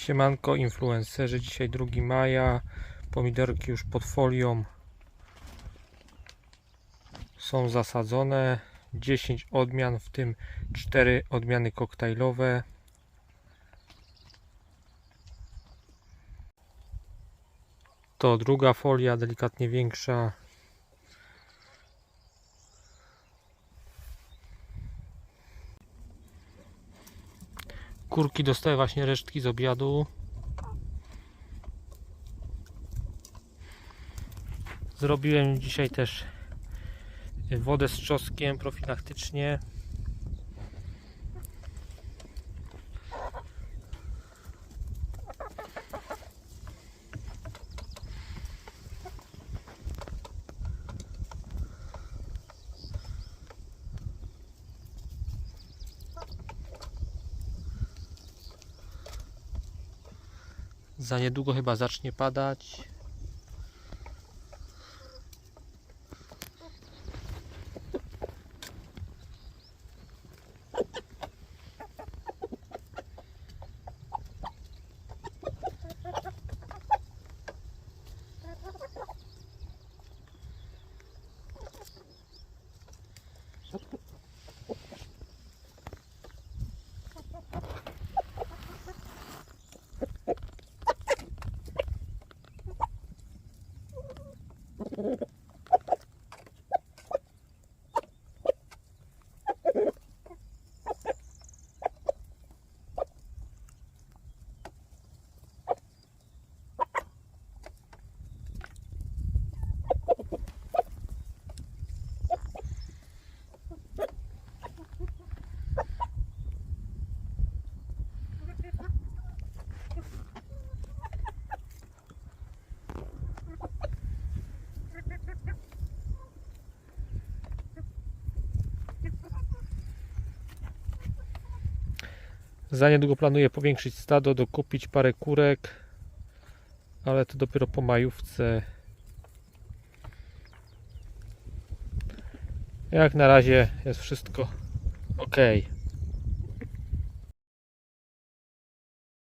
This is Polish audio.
Siemanko influencerzy, dzisiaj 2 maja, pomidorki już pod folią są zasadzone, 10 odmian, w tym 4 odmiany koktajlowe. To druga folia, delikatnie większa. Kurki dostały właśnie resztki z obiadu. Zrobiłem dzisiaj też wodę z czosnkiem profilaktycznie. Za niedługo chyba zacznie padać. Za niedługo planuję powiększyć stado, dokupić parę kurek, ale to dopiero po majówce. Jak na razie jest wszystko ok.